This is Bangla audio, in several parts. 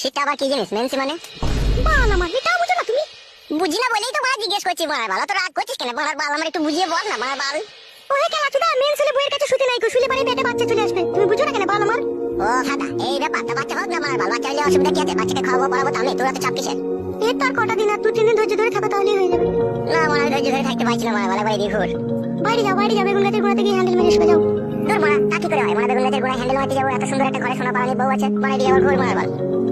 সেটা আবার কি জিনিস মেনসি মানে? বাল আমার এটা বুঝো না তুমি। বুঝি না বলেই তো বড়া জিজ্ঞেস করছি বড়ার বাল। তো রাগ করছিস কেন? বড়ার বাল আমার একটু বুঝিয়ে বল না বড়ার বাল। ও হে কেলা চুদা মেন্স হলে বইয়ের কাছে শুতে নাই শুলে পারে পেটে বাচ্চা চলে আসবে। তুমি বুঝো না কেন বাল আমার? ও হাদা এই ব্যাপার তা বাচ্চা হোক না বড়ার বাল বাচ্চা হলে অসুবিধা কি আছে? বাচ্চাকে খাওয়াবো পড়াবো তো আমি তোরা তো চাপ কিসের? এর তার কটা দিন আর দু তিন দিন ধৈর্য ধরে থাকো তাহলেই হয়ে যাবে। না মনে ধৈর্য ধরে থাকতে পারছিলাম বড়ার বাল একবার ঘুর। বাইরে যাও বাইরে যাও বেগুন গাছের গোড়াতে গিয়ে হ্যান্ডেল মেরে শুয়ে যাও। তোর মা তা কি করে হয়? মনে বেগুন গাছের গোড়ায় হ্যান্ডেল মারতে যাব? এত সুন্দর একটা ঘরে শোনা পালানি বউ আছে। বাড়ি দিয়ে আবার ঘুর মারার বাল।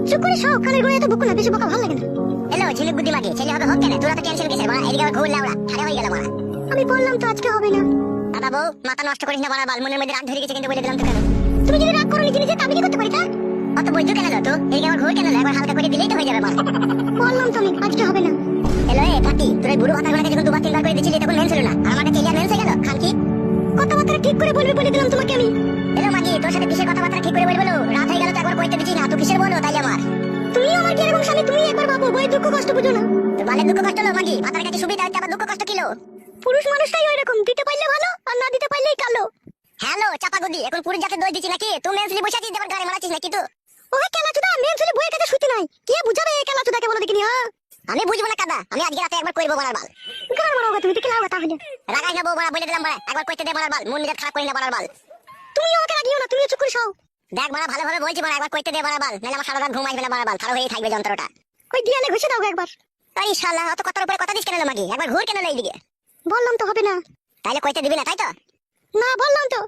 চুপ করে সব কানের গোড়ায় তো বকো না বেশি বকা ভালো লাগে না। এলো ঝিলিক বুদ্ধি মাগি ছেলে হবে হোক কেন? তোরা তো টেনশন কিসের বড়া? এদিকে ঘুর লাউড়া হয়ে গেল বড়া। আমি বললাম তো আজকে হবে না। দাদা বউ মাথা নষ্ট করিস না বালমনের মধ্যে রাগ ধরে গেছে কিন্তু বলে দিলাম তো কেন তুমি যদি রাগ করো নিজে নিজে করতে পারি তা অত বৈদ্য কেন তো? এদিকে আবার ঘুর কেন একবার হালকা করে দিলেই তো হয়ে যাবে বড়া। বললাম তো আমি আজকে হবে না। এলো এ ফাটি তোর বুড়ো মাথা গোড়াকে যখন দুবার তিনবার করে দিচ্ছিলি তখন মেন ছিল না। আর আমার কাছে এলিয়া মেন হয়ে গেল? খান কি? কথাবার্তা ঠিক করে বলবে বলে দিলাম তোমাকে আমি। এলো মাগি তোর সাথে কিসের কথাবার্তা? ঠিক করে বলব গেল তো একবার না তুই কিসের বলো তাই আমার? তুমি আমার কি এরকম স্বামী? তুমি একবার বাবু বই দুঃখ কষ্ট বুঝো না। বালের দুঃখ কষ্ট হলো মাগি মাথার কাছে সুবিধা হচ্ছে আবার দুঃখ কষ্ট কিলো পুরুষ মানুষটাই ওই রকম দিতে পারলে ভালো আর না দিতে পারলেই কালো। হ্যালো চাপা গুদি এখন পুরুষ জাতে দই দিচ্ছি নাকি? তুই মেনসলি বসে আছিস আবার গাড়ি মারাচ্ছিস নাকি তুই ওই কেলা চুদা মেন ছেলে বইয়ের কাছে শুতে নাই। কে বুঝাবে এই কেলা চুদাকে বলো দেখিনি হ্যাঁ আমি বুঝব না কাদা আমি আজকে রাতে একবার করব বলার বাল। গান মারো তুমি দিকে লাও তাহলে। রাগাই না বউ বড়া বলে দিলাম বড়া একবার কইতে দে বলার বাল মন নিজের খারাপ করি না বলার বাল। তুমি আমাকে রাগিও না তুমি চুপ করে সও দেখ বড়া ভালো ভাবে বলছি বড়া একবার কইতে দে বলার বাল নাহলে আমার সারা রাত ঘুম আসবে না বলার বাল খারাপ হয়েই থাকবে যন্ত্রটা। ওই দিয়ালে ঘুষে দাও একবার। তাই শালা অত কথার উপরে কথা দিস কেন মাগি? একবার ঘুর কেন এইদিকে? বললাম তো হবে না। তাইলে কইতে দিবি না তাই তো? না বললাম তো।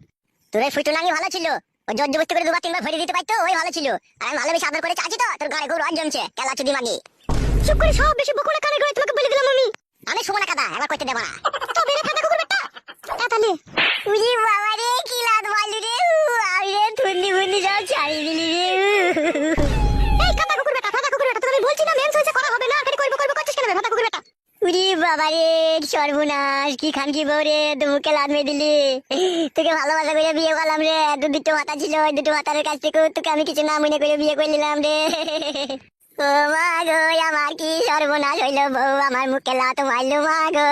তোর এই ফুটু নাঙ্গি ভালো ছিল ও জোর জবস্তি করে দুবার তিনবার ভরে দিতে পারতো ওই ভালো ছিল। আর আমি ভালোবেসে আদর করে চাচ্ছি তো তোর গায়ে গরু আর জমছে কেলা চুদি মাগি। চুপ করে সব বেশি বকো না কানে গড়ে তোমাকে বলে দিলাম আমি। আমি শুভ না কাদা একবার কইতে দে বড়া তো বেরে খাতা কুকুর বেটা। তাহলে। বাবা রে সর্বনাশ কি বউ রে মুখে লাদ মেয়ে দিলি। তোকে ভালোবাসা করে বিয়ে করলাম রে দুটো মাথা ছিল ওই দুটো মাথার কাছ থেকে তোকে আমি কিছু না মনে করে বিয়ে করে নিলাম রে। ও মা গো আমার কি সর্বনাশ হইল বউ আমার মুখে লাত মারলো মা গো।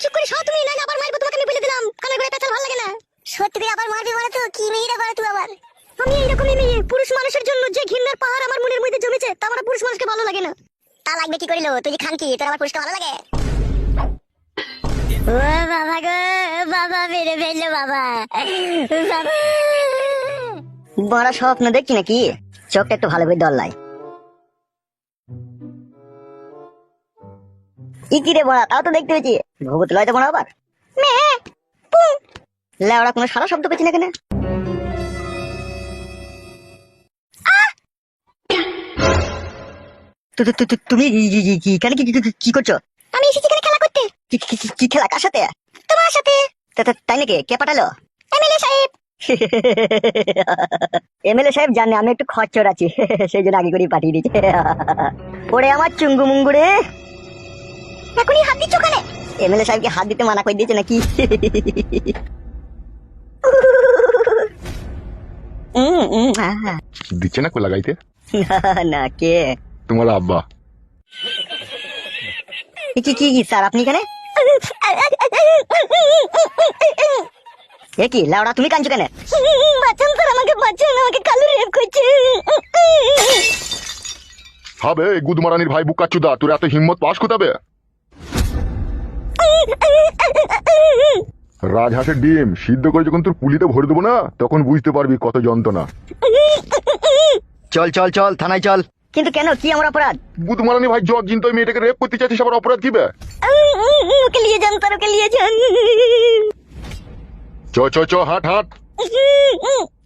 চুপ করে সব তুমি না আবার মারবো তোমাকে আমি বলে দিলাম। পেঁচাল ভালো লাগে না। সত্যি করে আবার মারবি বলে তো কি মেয়েরা করে তুই আবার। আমি এইরকমই মেয়ে পুরুষ মানুষের জন্য যে ঘৃণার পাহাড় আমার মনের মধ্যে জমেছে তা আমার পুরুষ মানুষকে ভালো লাগে না। তা লাগবে কি করিল? তুই খান কি? তোর আমার পুরস্কার ভালো লাগে? ও বাবা গো বাবা মেরে ফেলল বাবা। বাবা। বড় স্বপ্ন দেখছি নাকি? চোখটা একটু ভালো করে দল্লাই কি রে বড়া তাও তো দেখতে পেয়েছি। ভূত লয় তো বড় আবার। লেওড়া কোনো সারা শব্দ পেয়েছি না কেন? তুমি এখানে কি করছ? আমি এসেছি এখানে খেলা করতে। কি খেলা? কার সাথে? তোমার সাথে। তাই নাকি? কে পাঠালো? এমএলএ সাহেব। এমএলএ সাহেব জানে আমি একটু খরচর আছি। সেই জন্য আগে করেই পাঠিয়ে দিয়েছে। ওরে আমার চুঙ্গু মুঙ্গু রে। এখনই হাত দিচ্ছ ওখানে। এমএলএ সাহেবকে হাত দিতে মানা করে দিয়েছে নাকি? উম, উম, আহা। দিচ্ছে না কো লাগাইতে? না, না কে? তোমার আব্বা। কি কি কি, স্যার আপনি এখানে? এ কি লাউড়া তুমি কাঁদছো কেন? বাঁচান স্যার আমাকে বাঁচান আমাকে কালো রেপ করছে। হবে গুদমারানির ভাই বুকাচুদা তোর এত হিম্মত পাস কোথাবে? রাজহাঁসের ডিম সিদ্ধ করে যখন তোর পুলিতে ভরে দেবো না তখন বুঝতে পারবি কত যন্ত্রণা। চল চল চল থানায় চল। কিন্তু কেন? কি আমার অপরাধ? গুদমারানি ভাই জগ জিন তো মেয়েটাকে রেপ করতে চাইছিস আবার অপরাধ কিবে ওকে নিয়ে যান স্যার ওকে নিয়ে যান। চ চ চ হাট হাট।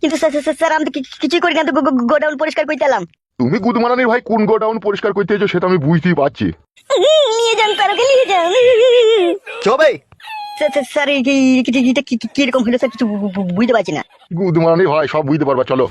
কিন্তু স্যার স্যার, স্যার আমি কিছুই করি না তো গোডাউন পরিষ্কার করতে এলাম। তুমি গুদমারানির ভাই কোন গোডাউন পরিষ্কার করতে এসো সেটা আমি বুঝতেই পারছি। নিয়ে যান স্যার ওকে নিয়ে যান। চবে স্যার স্যার, স্যার এই- এই- এটা কি- কি- কীরকম হলো স্যার? কিছু বুঝতে পারছি না। গুদমারানি ভাই সব বুঝতে পারবা চলো।